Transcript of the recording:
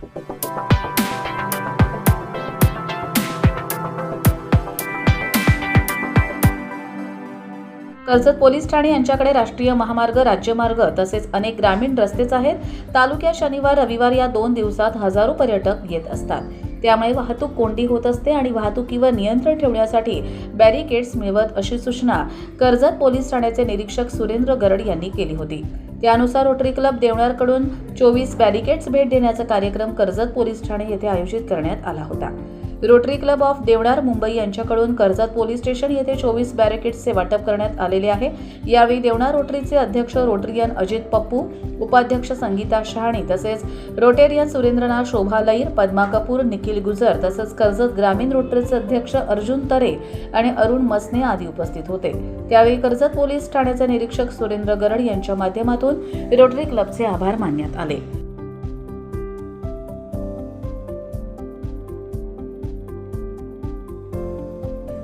Karjat police Thane यांच्याकडे राष्ट्रीय महामार्ग राज्यमार्ग तसेच अनेक ग्रामीण रस्तेच आहेत. तालुक्यात शनिवार रविवार या दोन दिवसात हजारो पर्यटक येत असतात. त्यामुळे वाहतूक कोंडी होत असते आणि वाहतुकीवर नियंत्रण ठेवण्यासाठी बॅरिकेड्स मिळवत अशी सूचना कर्जत पोलीस ठाण्याचे निरीक्षक सुरेंद्र गरड यांनी केली होती. त्यानुसार रोटरी क्लब देवणारकडून चोवीस बॅरिकेड्स भेट देण्याचा कार्यक्रम कर्जत पोलीस ठाणे येथे आयोजित करण्यात आला होता. Rotary club of Devnar Mumbai यांच्याकडून कर्जत पोलीस स्टेशन येथे चोवीस बॅरिकेड्सचे वाटप करण्यात आलेले आहे. यावेळी देवणार रोटरीचे अध्यक्ष रोटरियन अजित पप्पू उपाध्यक्ष संगीता शहाणे तसेच रोटेरियन सुरेंद्रनाथ शोभा लईर पद्मा कपूर निखिल गुजर तसंच कर्जत ग्रामीण रोटरीचे अध्यक्ष अर्जुन तरे आणि अरुण मसने आदी उपस्थित होते. त्यावेळी कर्जत पोलीस ठाण्याचे निरीक्षक सुरेंद्र गरड यांच्या माध्यमातून रोटरी क्लबचे आभार मानण्यात आले.